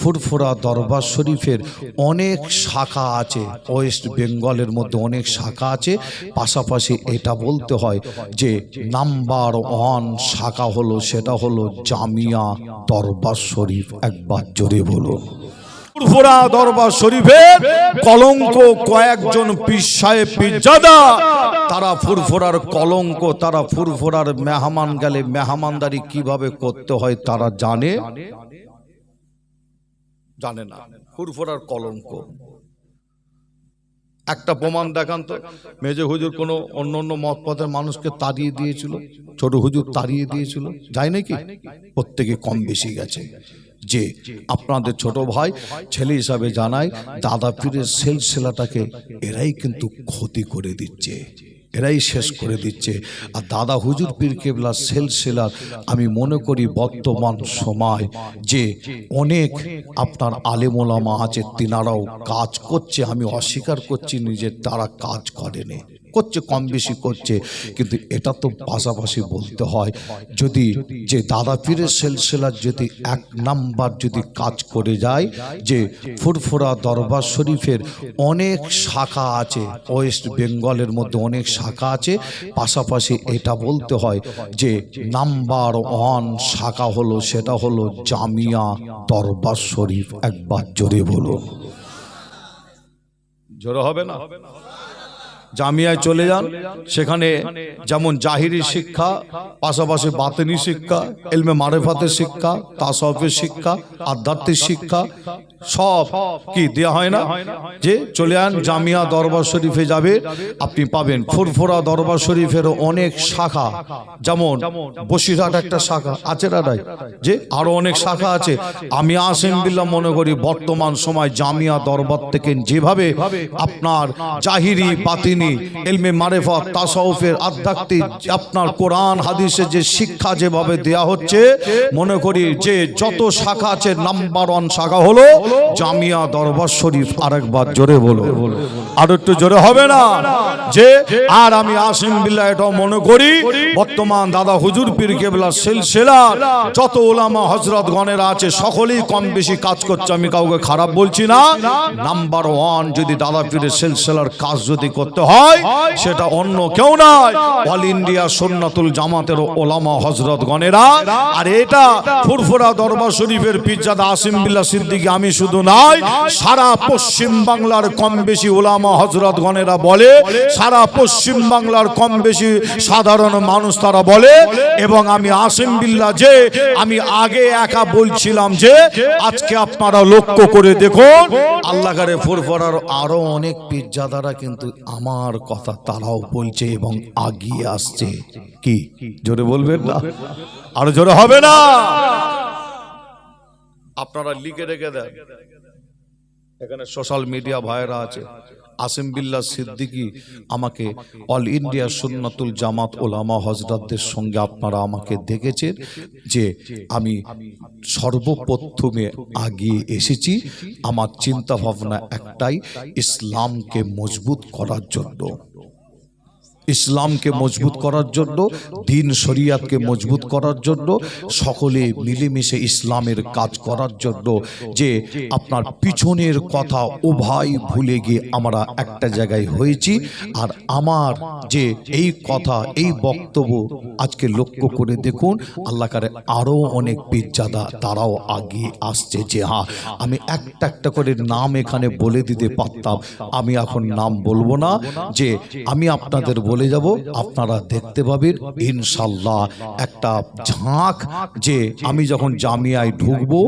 ফুরফুরা দরবার শরীফের অনেক শাখা আছে। ওয়েস্ট বেঙ্গলের মধ্যে অনেক শাখা আছে। পাশাপাশি এটা বলতে হয় যে নাম্বার ওয়ান শাখা হলো, সেটা হলো জামিয়া দরবার শরীফ। একবার জোরে বলুন। ফুরফুরা দরবার শরীফের কলঙ্ক কয়েকজন পীর সাহেব তারা ফুরফুরার কলঙ্ক, তারা ফুরফুরার মেহমান গেলে মেহমানদারি কীভাবে করতে হয় তারা জানে? জানে না। ফুরফুরার কলঙ্ক একটা প্রমাণ দেখান তো। মেজে হুজুর কোনো অন্য অন্য মত পথের মানুষকে তাড়িয়ে দিয়েছিল ছোট হুজুর তাড়িয়ে দিয়েছিল। যাই নাকি? প্রত্যেকে কম বেশি গেছে। যে আপনাদের ছোট ভাই ছেলে হিসাবে জানায় দাদা পীরের সেলসেলাটাকে এরাই কিন্তু ক্ষতি করে দিচ্ছে। এরাই শেষ করে দিচ্ছে। আর দাদা হুজুর পীর কেবলা সেলসেলার আমি মনে করি বর্তমান সময় যে অনেক আপনার আলেমোলামা আছে, তিনারাও কাজ করছে, আমি অস্বীকার করছি নিজের, তারা কাজ করেনি। করছে কম বেশি করছে। কিন্তু এটা তো পাশাপাশি বলতে হয় যদি যে দাদা পীরের সেলসেলার যদি এক নাম্বার যদি কাজ করে যায় যে ফুরফুরা দরবার শরীফের অনেক শাখা আছে ওয়েস্ট বেঙ্গলের মধ্যে অনেক শাখা আছে। পাশাপাশি এটা বলতে হয় যে নাম্বার ওয়ান শাখা হলো সেটা হলো জামিয়া দরবার শরীফ। একবার জোরে বলুন। জোরে হবে না। জামিয়ায় চলে যান। সেখানে যেমন জাহিরি শিক্ষা পাশাপাশি বাতেনি শিক্ষা এলমে মারেফাতের শিক্ষা তাসফের শিক্ষা আধ্যাত্মিক শিক্ষা সব কি দেওয়া হয় না? যে চলে যান জামিয়া দরবার শরীফে যাবে আপনি পাবেন। ফুরফুরা দরবার শরীফেরও অনেক শাখা যেমন বসিরহাট একটা শাখা আছে দাদাই যে আরও অনেক শাখা আছে। আমি আসেম বিল্লাহ মনে করি বর্তমান সময় জামিয়া দরবার থেকে যেভাবে আপনার জাহিরি বাতিনি এলমে মারেফত তাসাউফের আধ্যাত্মিক আপনার কোরআন, হাদিসে যে শিক্ষা যেভাবে দেয়া হচ্ছে, মনে করি যে যত শাখা আছে, নাম্বার ওয়ান শাখা হলো জামিয়া দরবার শরীফ। আরেকবার জোরে বলো। আর একটু জোরে হবে না? যে আর আমি আসিম বিল্লাহ, এটাও মনে করি, বর্তমান দাদা হুজুর পীর কেবলা সিলসিলা, যত ওলামা হজরত গণেরা আছে, সকলেই কম বেশি কাজ করছে, আমি কাউকে খারাপ বলছি না। নাম্বার ওয়ান যদি দাদা পীরের সিলসিলার কাজ যদি করতে হয় সেটা অন্য কেউ নয়। অল ইন্ডিয়া সুন্নাতুল জামাতের ওলামা হজরত গণেরা আর এটা ফুরফুরা দরবার শরীফের পিজ্জাদা আসিম বিল্লাহ সিদ্দিকী আমি শুধু নয় সারা পশ্চিম বাংলার কম বেশি ওলামা হজরত গণেরা বলে। সারা পশ্চিম বাংলার কম বেশি সাধারণ মানুষ তারা বলে। এবং আমি আসিম বিল্লাহ যে আমি আগে একা বলছিলাম যে আজকে আপনারা লক্ষ্য করে দেখুন আল্লাহরে ফুরফুরার আরও অনেক পিজ্জাদারা কিন্তু আমার কথা তারাও বলছে এবং আগিয়ে আসছে। কি? জোরে বলবেন না? আরও জোরে হবে না? আপনারা লিখে রেখে দেন। এখানে সোশ্যাল মিডিয়া ভাইরা আছে। আসিম বিল্লা সিদ্দিকি আমাকে অল ইন্ডিয়া সুন্নাতুল জামাত ওলামা হজরতদের সঙ্গে আপনারা আমাকে দেখেছেন যে আমি সর্বপ্রথমে আগিয়ে এসেছি। আমার চিন্তা ভাবনা একটাই, ইসলামকে মজবুত করার জন্য। ইসলামকে মজবুত করার জন্য দিন শরিয়াতকে মজবুত করার জন্য সকলে মিলেমিশে ইসলামের কাজ করার জন্য যে আপনার পিছনের কথা উভয় ভুলে গিয়ে আমরা একটা জায়গায় হয়েছি আর আমার যে এই কথা এই বক্তব্য আজকে লক্ষ্য করে দেখুন আল্লাহ কারে আরও অনেক পীরজাদা তারাও আগিয়ে আসছে যে হ্যাঁ আমি একটা একটা করে নাম এখানে বলে দিতে পারতাম। আমি এখন নাম বলব না যে আমি আপনাদের বলে যাব, আপনারা দেখতে পাবেন ইনশাল্লাহ একটা ঝাঁক যে আমি যখন জামিয়ায় ঢুকবো,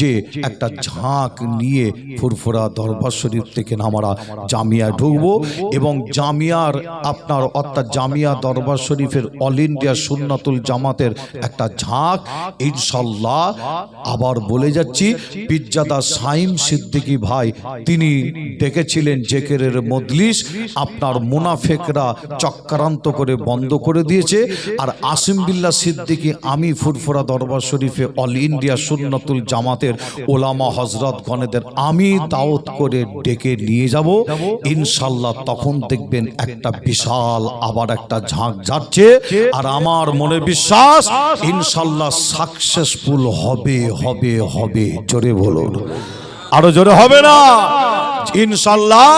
যে একটা ঝাঁক নিয়ে ফুরফুরা দরবার শরীফ থেকে আমরা জামিয়ায় ঢুকবো এবং জামিয়ার আপনার অর্থাৎ জামিয়া দরবার শরীফের অল ইন্ডিয়া সুন্নাতুল জামাতের একটা ঝাঁক ইনশাল্লাহ আবার বলে যাচ্ছি, পিজ্জাদা সাইম সিদ্দিকী ভাই, তিনি ডেকেছিলেন জেকেরের মজলিস, আপনার মুনাফেকরা চক চক্রান্ত করে বন্ধ করে দিয়েছে। আর আসিম বিল্লা সিদ্দিকী, আমি ফুরফুরা দরবার শরীফে অল ইন্ডিয়া সুন্নতুল জামাতের ওলামা হজরত গণেদের আমি দাওয়াত করে ডেকে নিয়ে যাব। ইনশাল্লাহ তখন দেখবেন একটা বিশাল আবার একটা ঝাঁক যাচ্ছে আর আমার মনে বিশ্বাস ইনশাল্লাহ সাকসেসফুল হবে হবে হবে। জোরে বলুন। আরও জোরে হবে না। ইনশাল্লাহ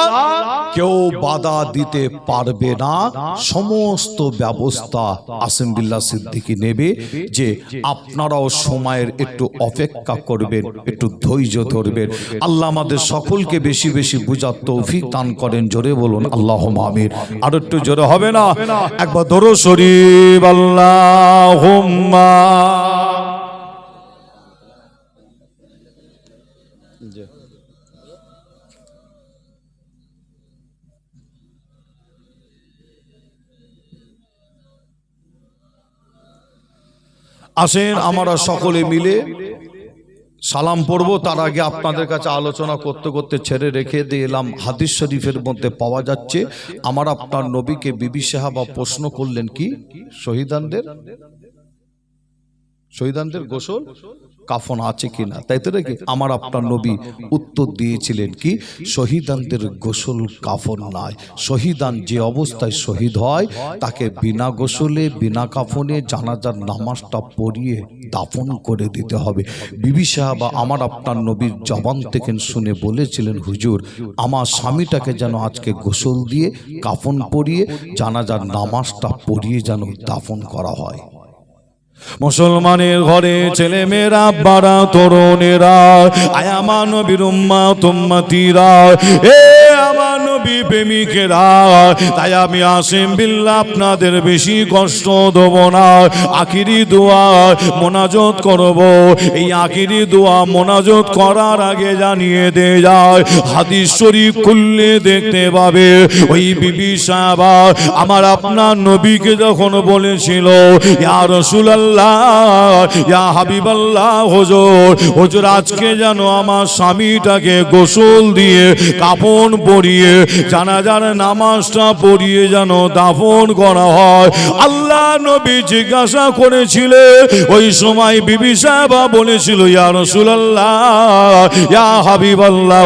কেউ বাধা দিতে পারবে না। সমস্ত ব্যবস্থা আসেম্বিল্লা সিদ্দিকি নেবে যে আপনারাও সময়ের একটু অপেক্ষা করবেন, একটু ধৈর্য ধরবেন। আল্লাহ আমাদের সকলকে বেশি বেশি বুঝার তৌফিক দান করেন। জোরে বলুন আল্লাহ আমির আর একটু জোরে হবে না? একবার ধরো শরীফ আল্লাহ আসেন আমরা সকলে মিলে সালাম পড়ব। তার আগে আপনাদের কাছে আলোচনা করতে করতে ছেড়ে রেখে দিয়ে এলাম। হাদিস শরীফের মধ্যে পাওয়া যাচ্ছে আমার আপনার নবীকে বিবি সাহাবা প্রশ্ন করলেন কি? শহীদানদের? শহীদানদের গোসল কাফন আছে কিনা? তাই তো নাকি? আমার আপনার নবী উত্তর দিয়েছিলেন কি? শহীদানদের গোসল কাফন নাই শহীদান যে অবস্থায় শহীদ হয় তাকে বিনা গোসলে বিনা কাফনে জানাজার নামাজটা পড়িয়ে দাফন করে দিতে হবে। বিবি সাহাবা আমার আপনার নবীর জবান থেকে শুনে বলেছিলেন হুজুর আমার স্বামীটাকে যেন আজকে গোসল দিয়ে কাফন পরিয়ে জানাজার নামাজটা পড়িয়ে যেন দাফন করা হয়। মুসলমানের ঘরে ছেলে মেয়েরা বাড়া তরুণেরা আয়ামান বিরুম্মা তুম্মাতিরা এ নবী প্রেমিকেরা, তাই আমি আসিম বিল্লা আপনাদের বেশি কষ্ট দেব না। আখিরি দোয়া মোনাজত করব। এই আখিরি দোয়া মোনাজত করার আগে জানিয়ে দে যায়, হাদিস শরীফ খুললে দেখতে পাবে, ওই বিবি সাহাবা আমার আপনার নবীকে যখন বলেছিল, ইয়া রাসূলুল্লাহ, ইয়া হাবিবাল্লাহ, হুজুর হুজুর আজকে যেন আমার স্বামীটাকে গোসল দিয়ে কাপড় পরিয়ে জানাজার নামাজটা পড়িয়ে যেন দাফন করা হয়। আল্লাহ নবী জিজ্ঞাসা করেছিলেন ওই সময় বিবি সাহেবা বলেছিল, ইয়া ইয়া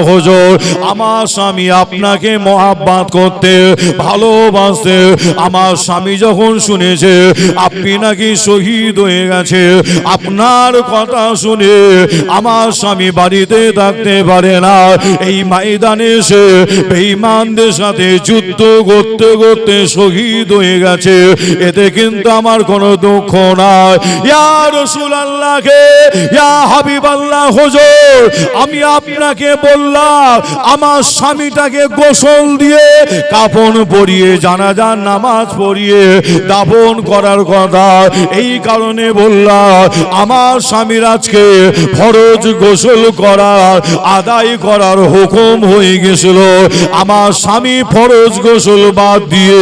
হুজুর, আমার স্বামী আপনাকে মহাব্বাত করতে ভালোবাসতে, আমার স্বামী যখন শুনেছে, আপনি নাকি শহীদ হয়ে গেছে, আপনার কথা শুনে আমার স্বামী বাড়িতে থাকতে পারে না। এই ময়দানে এসে বেঈমানদের সাথে যুদ্ধ করতে করতে শহীদ হয়ে গেছে। এতে কিন্তু আমার কোনো দুঃখ নাই। ইয়া রাসূলুল্লাহকে, ইয়া হাবিবাল্লাহ হুজুর, আমি আপনাকে বললাম, আমার স্বামীটাকে গোসল দিয়ে কাফন পরিয়ে, জানাজার নামাজ পড়িয়ে দাফন করার কথা। এই কারণে বললাম, আমার স্বামীর আজকে ফরজ গোসল করার, আদায় করার হুকুম হয়ে গেছিল। আমার স্বামী ফরজ গোসল বাদ দিয়ে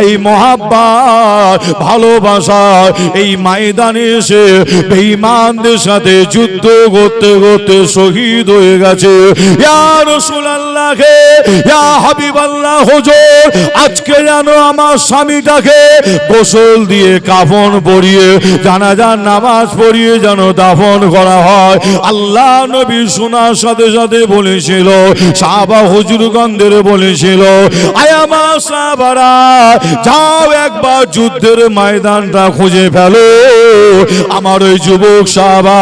এই মহাব্বার ভালোবাসা এই ময়দানে এসে বেঈমানদের সাথে যুদ্ধ করতে করতে শহীদ হয়ে গেছে। ইয়া রাসূলুল্লাহকে ইয়া হাবিবাল্লাহ, হুজুর, আজকে যেন আমার স্বামীটাকে গোসল দিয়ে কাফন পরিয়ে, জানাজার নামাজ পড়িয়ে যেন দাফন করা হয়। আল্লাহ নবী শোনার সাথে সাথে বলেছিল, সাহাবা হুজুরগণদের বলেছিল যাও একবার যুদ্ধের ময়দানটা খুঁজে ফেলো। আমার ওই যুবক সাহাবা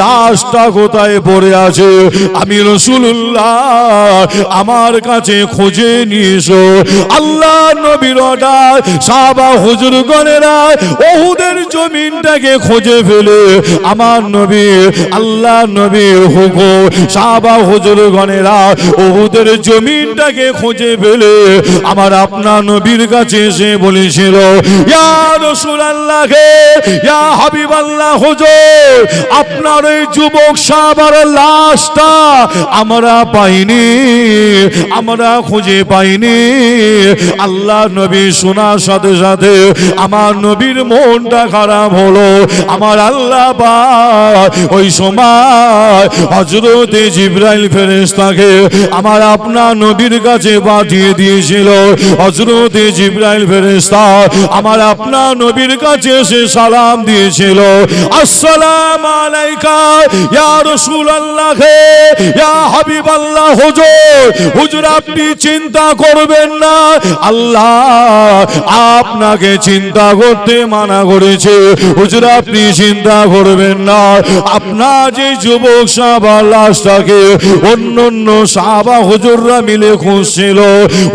লাশটা কোথায় পড়ে আছে? আমি রসুল্লাহ আমার কাছে খুঁজে নিয়ে এসো আল্লাহ নবীর অর্ডার সাহাবা হুজুর গণেরা ওহুদের জমিনটাকে খুঁজে ফেলে। আমার নবী আল্লাহ নবীর হুকুম সাহাবা হুজুর গণেরা ওহুদের জমিনটাকে খুঁজে পেলে আমার আপনার নবীর কাছে এসে বলেছিল, ইয়া আপনার ওই যুবক সাহাবার লাশটা আমরা পাইনি, আমরা খুঁজে পাইনি। আল্লাহ নবী শোনার সাথে সাথে আমার নবীর মনটা খারাপ হলো। আমার আল্লাহ ওই সময় হজরতে জিব্রাইল ফেরেশতাকে আমার আপনার নবীর কাছে কাছে পাঠিয়ে দিয়েছিল। হজরত জিব্রাইল ফেরেশতা আমার আপনার নবীর কাছে এসে সালাম দিয়েছিল। আসসালাম আলাইকা, ইয়া রাসূলুল্লাহ হুজুর। হুজুর, আপনি চিন্তা করবেন না। আল্লাহ আপনাকে চিন্তা করতে মানা করেছে। হুজুর, আপনি চিন্তা করবেন না। আপনার যে যুবক সাহাবা, লাশটাকে অন্য অন্য সাহাবা, হুজুররা মিলে খুঁজছিল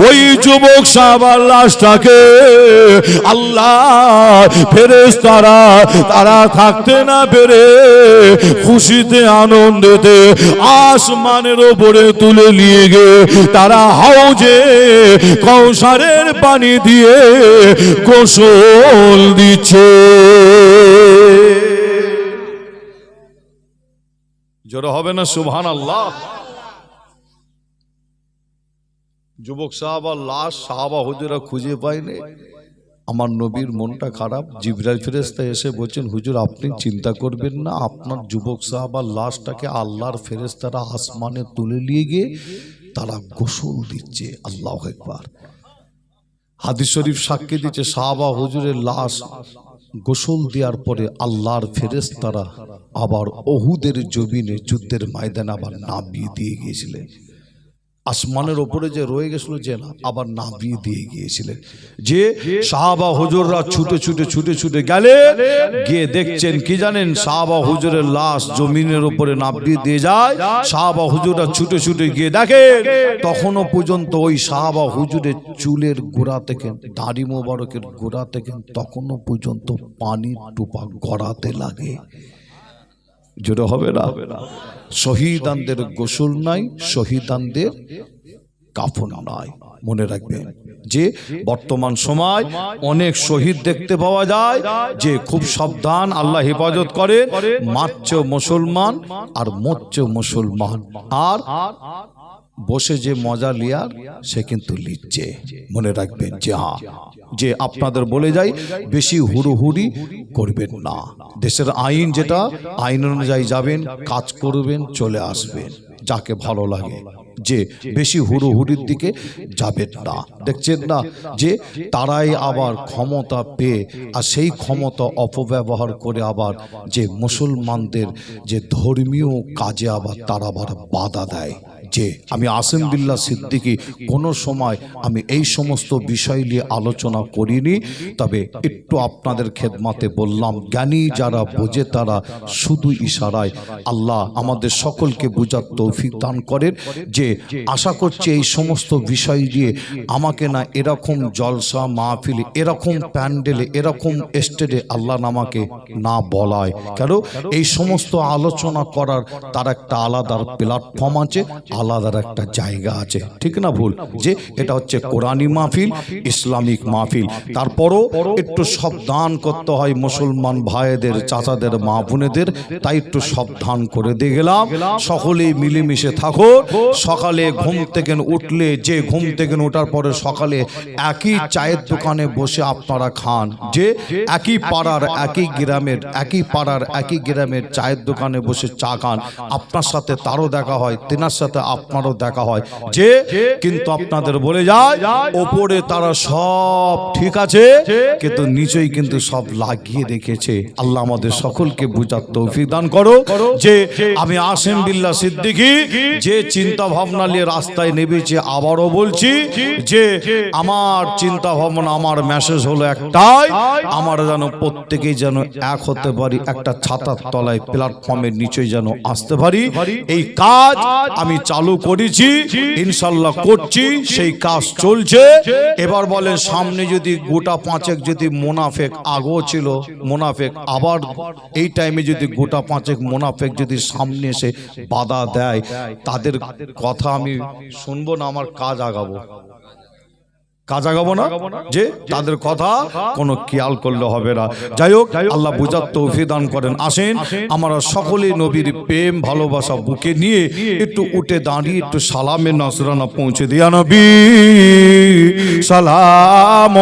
ওই যুবক সাহাবা লাশটাকে আল্লাহ ফেরেস তারা তারা থাকতে না পেরে খুশিতে, আনন্দেতে আসমানের ওপরে তুলে নিয়ে গে তারা হাউজে কৌসারের পানি দিয়ে গোসল দিচ্ছে। জোরে হবে না সুবহান আল্লাহ যুবক সাহাবা, লাশ সাহাবা হুজুরা খুঁজে পায়নি। আমার নবীর মনটা খারাপ। জিবরাইল ফেরেস্তা এসে বলছেন, হুজুর, আপনি চিন্তা করবেন না, আপনার যুবক সাহাবার লাশটাকে আল্লাহর ফেরেস্তারা আসমানে তুলে নিয়ে গিয়ে তারা গোসল দিচ্ছে। আল্লাহ একবার হাদিস শরীফ সাক্ষী দিচ্ছে, সাহাবা হুজুরের লাশ গোসল দেওয়ার পরে আল্লাহর ফেরেস্তারা আবার অহুদের জমিনে যুদ্ধের ময়দানে আবার নামিয়ে দিয়ে গিয়েছিলেন। আসমানের ওপরে যে রয়ে গেছিল যে না আবার নামিয়ে দিয়ে গিয়েছিলেন। যে সাহাবা হুজুররা ছুটে ছুটে ছুটে ছুটে গেলে গিয়ে দেখছেন কি জানেন সাহাবা হুজুরের লাশ জমিনের উপরে নামিয়ে দিয়ে যায়। সাহাবা হুজুররা ছুটে ছুটে গিয়ে দেখে তখনও পর্যন্ত ওই সাহাবা হুজুরের চুলের গোড়া থেকে দাড়ি মোবারকের গোড়া থেকে তখনও পর্যন্ত পানির টোপা গড়াতে লাগে। জোরে হবে না। শহীদানদের গোসল নাই শহীদানদের কাফনা নাই। মনে রাখবেন যে বর্তমান সময় অনেক শহীদ দেখতে পাওয়া যায় যে খুব সাবধান আল্লাহ হেফাজত করে মারছে মুসলমান আর মরছে মুসলমান। আর বসে যে মজা লিয়ার সে কিন্তু লিখছে। মনে রাখবেন যে হ্যাঁ যে আপনাদের বলে যাই, বেশি হুড়োহুড়ি করবেন না। দেশের আইন যেটা, আইন অনুযায়ী যাবেন, কাজ করবেন, চলে আসবেন, যাকে ভালো লাগে। যে বেশি হুড়োহুড়ির দিকে যাবেন না। দেখছেন না যে তারাই আবার ক্ষমতা পেয়ে, আর সেই ক্ষমতা অপব্যবহার করে আবার যে মুসলমানদের যে ধর্মীয় কাজে আবার তারা আবার বাধা দেয়। যে আমি আসিম বিল্লা সিদ্দিকি, কোনো সময় আমি এই সমস্ত বিষয় নিয়ে আলোচনা করিনি, তবে একটু আপনাদের খেদমাতে বললাম, জ্ঞানী যারা বোঝে তারা শুধু ইশারায় আল্লাহ আমাদের সকলকে বোঝার তৌফিক দান করেন যে আশা করছি এই সমস্ত বিষয় দিয়ে আমাকে না এরকম জলসা মাহফিলে, এরকম প্যান্ডেলে, এরকম স্টেজে আল্লাহ আমাকে না বলায়। কেন? এই সমস্ত আলোচনা করার তার একটা আলাদা প্ল্যাটফর্ম আছে আলাদার একটা জায়গা আছে। ঠিক না ভুল? যে এটা হচ্ছে কোরআনী মাহফিল, ইসলামিক মাহফিল। তারপরও একটু সাবধান করতে হয় মুসলমান ভাইদের, চাচাদের, মা বোনেদের। তাই একটু সাবধান করে দিয়ে গেলাম। সকলেই মিলেমিশে থাকো। সকালে ঘুম থেকে উঠলে, যে ঘুম থেকে ওঠার পরে সকালে একই চায়ের দোকানে বসে আপনারা খান। যে একই পাড়ার, একই গ্রামের, একই পাড়ার, একই গ্রামের চায়ের দোকানে বসে চা খান। আপনার সাথে তারও দেখা হয়, তেনার সাথে আপনারও দেখা হয়। যে কিন্তু আপনাদের বলে যায় ওপরে তারা সব ঠিক আছে কিন্তু নিচেই কিন্তু সব লাগিয়ে রেখেছে। আল্লাহ আমাদের সকলকে বুঝার তৌফিক দান করো যে আমি আসেম বিল্লা সিদ্দিকি যে চিন্তা ভাবনা নিয়ে রাস্তায় নেমেছে আবারও বলছি যে আমার চিন্তা ভাবনা আমার মেসেজ হলো একটাই আমার যেন প্রত্যেকেই যেন এক হতে পারি একটা ছাতার তলায় প্ল্যাটফর্মের নিচে যেন আসতে পারি। এই কাজ আমি চালু করেছি, ইনশাল্লাহ করছি, সেই কাজ চলছে। এবার বলেন, সামনে যদি গোটা পাঁচেক যদি মোনাফেক আগো ছিল, মোনাফেক আবার এই টাইমে যদি গোটা পাঁচেক মোনাফেক যদি সামনে এসে বাধা দেয়, তাদের কথা আমি শুনব না, আমার কাজ আগাবো। কাজ না? যে তাদের কথা কোনো খেয়াল করলে হবে না। যাই হোক আল্লাহ বুঝার তো দান করেন। আসেন আমরা সকলে নবীর প্রেম ভালোবাসা বুকে নিয়ে একটু উঠে দাঁড়িয়ে একটু সালামের নসরানা পৌঁছে দিয়া নবী। সালাম।